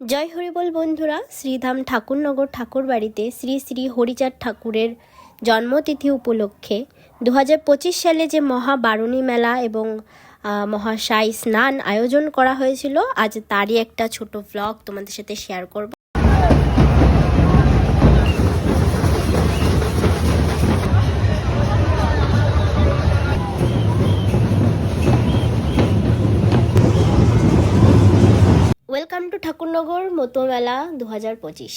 জয় হরিবল বন্ধুরা, শ্রীধাম ঠাকুরনগর ঠাকুর বাড়িতে শ্রী শ্রী হরিচাঁদ ঠাকুরের জন্মতিথি উপলক্ষে দু হাজার পঁচিশ সালে যে মহা বারুণী মেলা এবং মহাশাই স্নান আয়োজন করা হয়েছিল, আজ তারই একটা ছোট ব্লগ তোমাদের সাথে শেয়ার করব। ওয়েলকাম টু ঠাকুরনগর মতো মেলা দু হাজার পঁচিশ।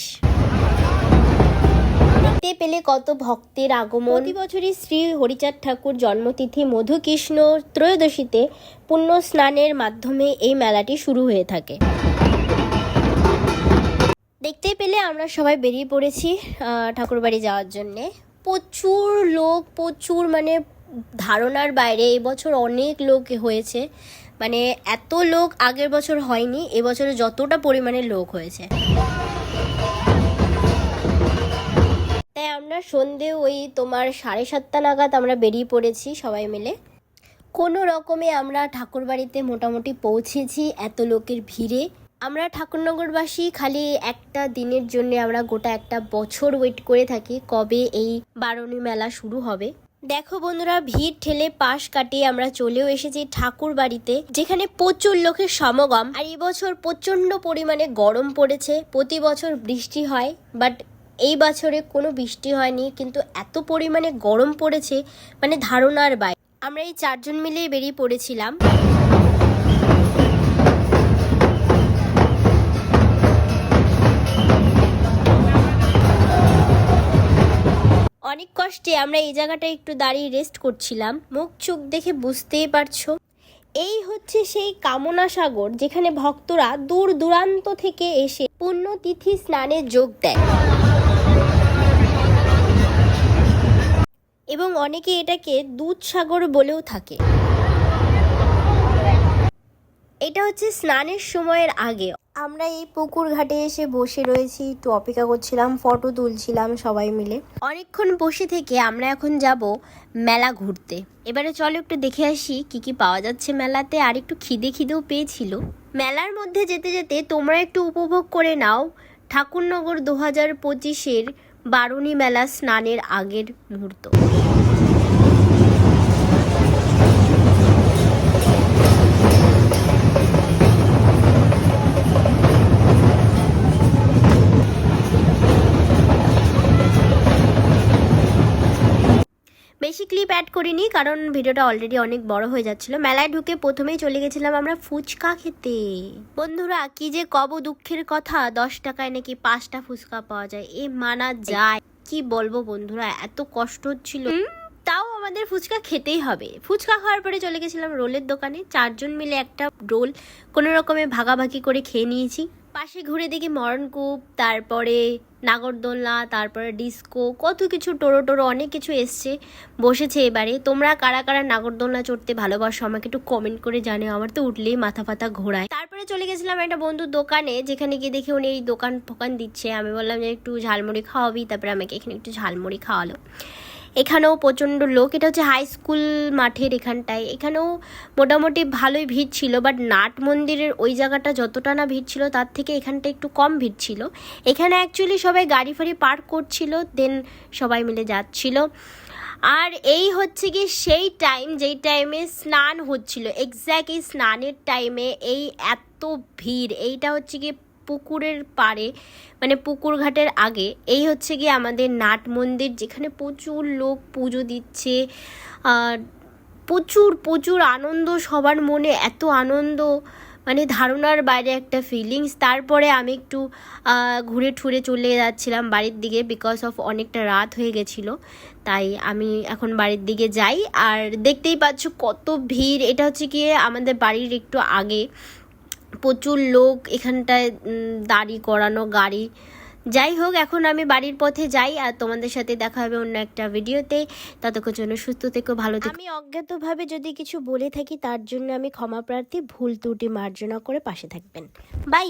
দেখতে পেলে কত ভক্তের আগমন। প্রতি বছরই শ্রী হরিচাঁদ ঠাকুর জন্মতিথি মধুকৃষ্ণ ত্রয়োদশীতে পুণ্য স্নানের মাধ্যমে এই মেলাটি শুরু হয়ে থাকে। দেখতে পেলে আমরা সবাই বেরিয়ে পড়েছি ঠাকুরবাড়ি যাওয়ার জন্যে। প্রচুর লোক, প্রচুর মানে ধারণার বাইরে। এবছর অনেক লোক হয়েছে। মানে এত লোক আগের বছর হয়নি, এবছরে যতটা পরিমাণে লোক হয়েছে। তাই আমরা সন্ধে ওই তোমার সাড়ে সাতটা নাগাদ আমরা বেরিয়ে পড়েছি সবাই মিলে। কোনো রকমে আমরা ঠাকুরবাড়িতে মোটামুটি পৌঁছেছি এত লোকের ভিড়ে। আমরা ঠাকুরনগরবাসী খালি একটা দিনের জন্য আমরা গোটা একটা বছর ওয়েট করে থাকি কবে এই বারণী মেলা শুরু হবে। দেখো বন্ধুরা, ভিড় ঠেলে পাশ কাটিয়ে আমরা চলেও এসেছি ঠাকুর বাড়িতে, যেখানে প্রচুর লোকের সমাগম। আর এবছর প্রচণ্ড পরিমাণে গরম পড়েছে, প্রতি বছর বৃষ্টি হয় বাট এই বছরে কোনো বৃষ্টি হয়নি, কিন্তু এত পরিমাণে গরম পড়েছে মানে ধারণার বাইরে। আমরা এই চারজন মিলেই বেরিয়ে পড়েছিলাম। কষ্টে আমরা এই জায়গাটা একটু দাঁড়িয়ে রেস্ট করছিলাম। মুখ চোখ দেখে বুঝতেই পারছ। এই হচ্ছে সেই কামনা সাগর, যেখানে ভক্তরা দূর দূরান্ত থেকে এসে পুণ্যতিথি স্নানে যোগ দেয়। এবং অনেকে এটাকে দুধ সাগর বলেও থাকে। এটা হচ্ছে স্নানের সময়ের আগে। আমরা এই পুকুর ঘাটে এসে বসে রয়েছি, একটু অপেক্ষা করছিলাম ফটো তুলছিলাম সবাই মিলে। অনেকক্ষণ বসে থেকে আমরা এখন যাব মেলা ঘুরতে। এবারে চলো একটু দেখে আসি কি কি পাওয়া যাচ্ছে মেলাতে, আর একটু খিদে খিদেও পেয়েছিল। মেলার মধ্যে যেতে যেতে তোমরা একটু উপভোগ করে নাও, ঠাকুরনগর দু হাজার পঁচিশের বারুণী মেলা স্নানের আগের মুহূর্ত। বেশি ক্লিপ অ্যাড করিনি, কারণ ভিডিওটা অলরেডি অনেক বড় হয়ে যাচ্ছিল। মেলায় ঢুকে প্রথমেই চলে গেছিলাম আমরা ফুচকা খেতে। বন্ধুরা, কি যে কব দুঃখের কথা, দশ টাকায় নাকি পাঁচটা ফুচকা পাওয়া যায়। এ মানা যায়। কি বলব বন্ধুরা, এত কষ্ট হচ্ছিল। তাও আমাদের ফুচকা খেতেই হবে। ফুচকা খাওয়ার পরে চলে গেছিলাম রোলের দোকানে। চারজন মিলে একটা রোল কোনো রকমে ভাগাভাগি করে খেয়ে নিয়েছি। পাশে ঘুরে দেখি মরণকূপ, তারপরে নাগরদোলনা, তারপরে ডিস্কো, কত কিছু, টোরো টোরো, অনেক কিছু এসছে, বসেছে এবারে। তোমরা কারা কারা নাগরদোলনা চড়তে ভালোবাসো, আমাকে একটু কমেন্ট করে জানিও, আমার তো উঠলেই মাথা ফাতা ঘোরায়। তারপরে চলে গেছিলাম একটা বন্ধুর দোকানে, যেখানে গিয়ে দেখি উনি এই দোকান ফোকান দিচ্ছে। আমি বললাম যে একটু ঝালমুড়ি খাওয়াবি, তারপরে আমাকে এখানে একটু ঝালমুড়ি খাওয়ালো। এখানেও প্রচণ্ড লোক। এটা হচ্ছে হাই স্কুল মাঠের এখানটায়। এখানেও মোটামুটি ভালোই ভিড় ছিল বাট নাট মন্দিরের ওই জায়গাটা যতটা না ভিড় ছিল, তার থেকে এখানটা একটু কম ভিড় ছিল। এখানে অ্যাকচুয়ালি সবাই গাড়ি ফাড়ি পার্ক করছিল দেন সবাই মিলে যাচ্ছিল। আর এই হচ্ছে কি সেই টাইম যেই টাইমে স্নান হচ্ছিল। এক্স্যাক্ট এই স্নানের টাইমে এই এত ভিড়। এইটা হচ্ছে কি পুকুরের পাড়ে মানে পুকুর ঘাটের আগে, এই হচ্ছে গিয়ে আমাদের নাট মন্দির, যেখানে প্রচুর লোক পুজো দিচ্ছে। প্রচুর প্রচুর আনন্দ, সবার মনে এত আনন্দ মানে ধারণার বাইরে একটা ফিলিংস তারপরে আমি একটু ঘুরে ঠুরে চলে যাচ্ছিলাম বাড়ির দিকে বিকজ অফ অনেকটা রাত হয়ে গেছিল। তাই আমি এখন বাড়ির দিকে যাই। আর দেখতেই পাচ্ছ কত ভিড়। এটা হচ্ছে গিয়ে আমাদের বাড়ির একটু আগে। প্রচুর লোক এখানটায় দাড়ি করানো, গাড়ি। যাই হোক, এখন আমি বাড়ির পথে যাই আর তোমাদের সাথে দেখা হবে অন্য একটা ভিডিওতে। ততক্ষণ জন্য সুস্থ থেকো, ভালো থেকো। আমি অজ্ঞাতভাবে যদি কিছু বলে থাকি, তার জন্য আমি ক্ষমা প্রার্থী ভুল ত্রুটি মার্জনা করে পাশে থাকবেন। বাই!